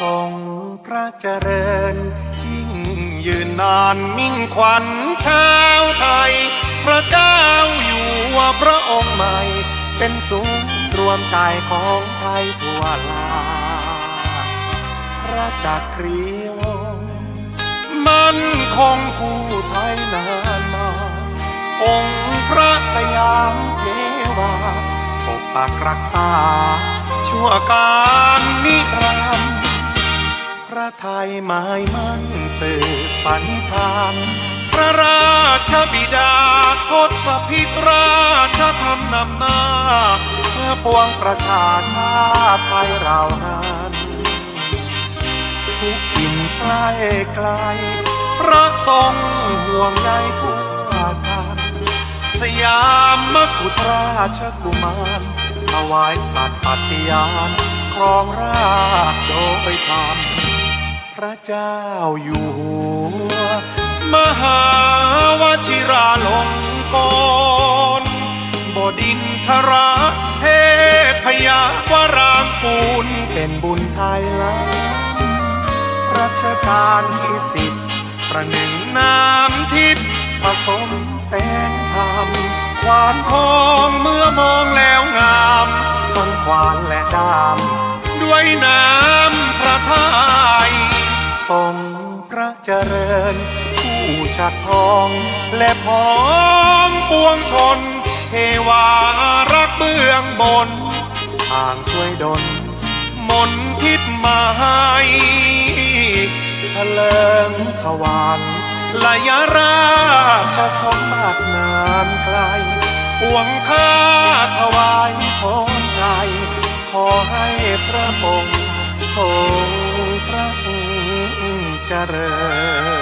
ทรงพระเจริญ ยิ่งยืนนานมิ่งขวัญชาวไทย พระเจ้าอยู่หัวพระองค์ใหม่ เป็นศูนย์รวมใจของไทยทั่วลาพระจักรีวงศ์มันคงคู่ไทยนานมา องค์พระสยามเทวาปกปักรักษา ชั่วการนิรันดร์ ไทยหมายมั่นสืบปณิธาน พระราชบิดาทศพิตราชธรรมนำหน้า เพื่อปวงประชาชาติไทยเรานั้นทุกถิ่นใกล้ไกล พระทรงห่วงใยทั่วกันสยามมกุฎราชกุมารถวายสัตย์ปฏิญาณครองราชโดยธรรม พระเจ้าอยู่หัว มหาวชิราลงกรณ์บดินทรเทพยาวรางกูลเป็นบุญไทยล้ำรัชกาลที่สิบประหนึ่งน้ำทิพย์ผสมแสงธรรมควานทองเมื่อมองแล้วงามต้นควานและดามด้วยน้ำพระทัย ทรงพระเจริญ ผู้ชัดทองและพร้อมปวงชน เทวารักเบื้องบน ทางช่วยดลมนทิพมาให้เลิงทวารลายราชสมบัตินานไกลปวงข้าถวายพรใจ ขอให้พระองค์ทรงพระ cara